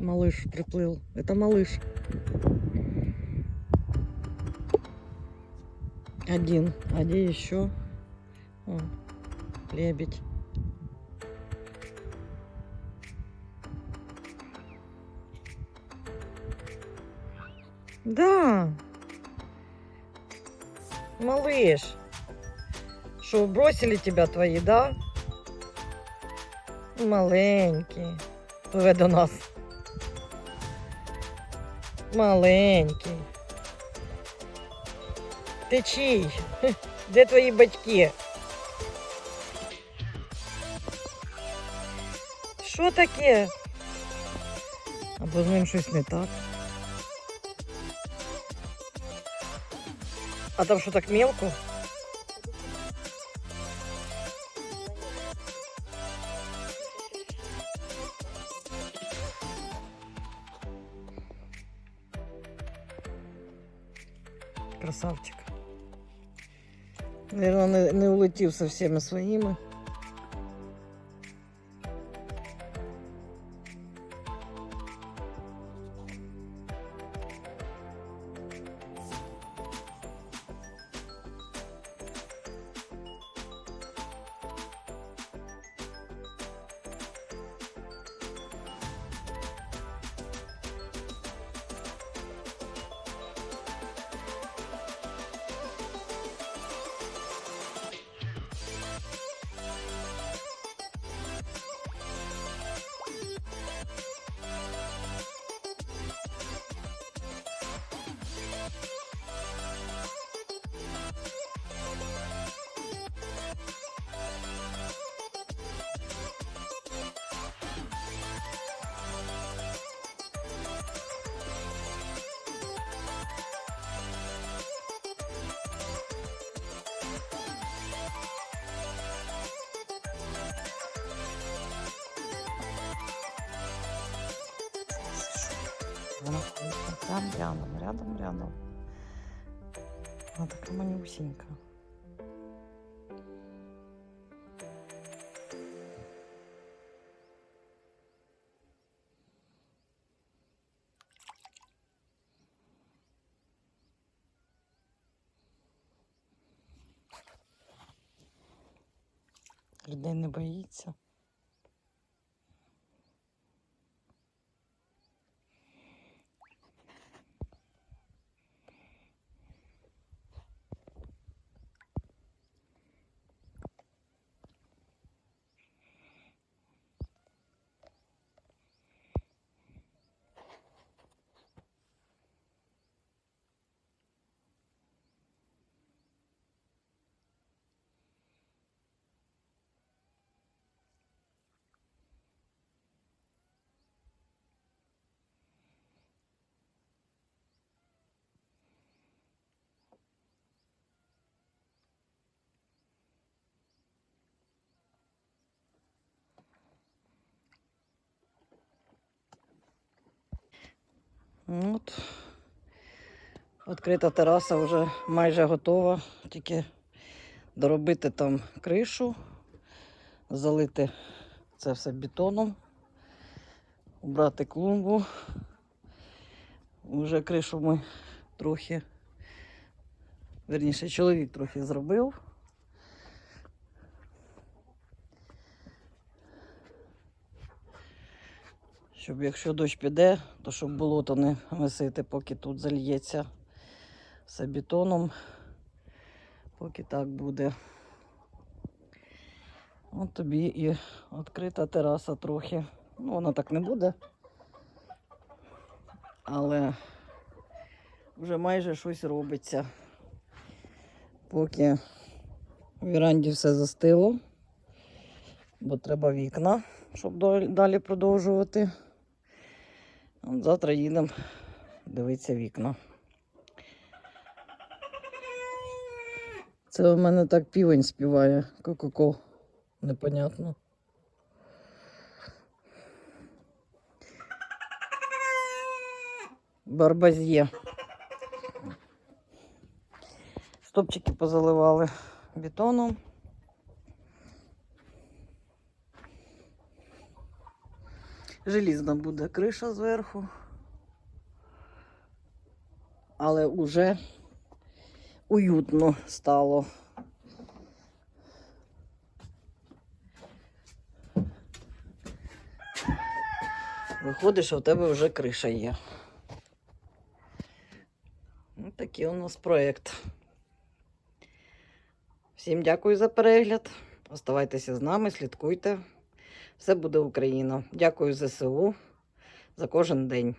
Малыш приплыл. Это малыш. Один. А где еще? О, лебедь. Да. Малыш. Что, бросили тебя твои, да? Маленький. Пливе до нас. Маленький. Ти чий? Де твої батьки? Що таке? Або з ним щось не так. А там що так мелко? Красавчик. Наверное, не, улетів со всіми своїми. Вона прям рядом, рядом, рядом. Вона така манюсінька. Людей не боїться. От. Відкрита тераса вже майже готова. Тільки доробити там кришу, залити це все бетоном, убрати клумбу. Уже кришу ми трохи, верніше, чоловік трохи зробив. Щоб якщо дощ піде, то щоб болото не висити, поки тут зальється все бетоном. Поки так буде. От тобі і відкрита тераса трохи. Ну, вона так не буде. Але вже майже щось робиться. Поки в віранді все застило, бо треба вікна, щоб далі продовжувати. Завтра їдемо дивитися вікна. Це у мене так півень співає. Ко-ко-ко. Непонятно. Барбазє. Стопчики позаливали бетоном. Желізна буде криша зверху. Але уже уютно стало. Виходить, що в тебе вже криша є. Ось такий у нас проєкт. Всім дякую за перегляд. Оставайтеся з нами, слідкуйте. Все буде Україна. Дякую ЗСУ за кожен день.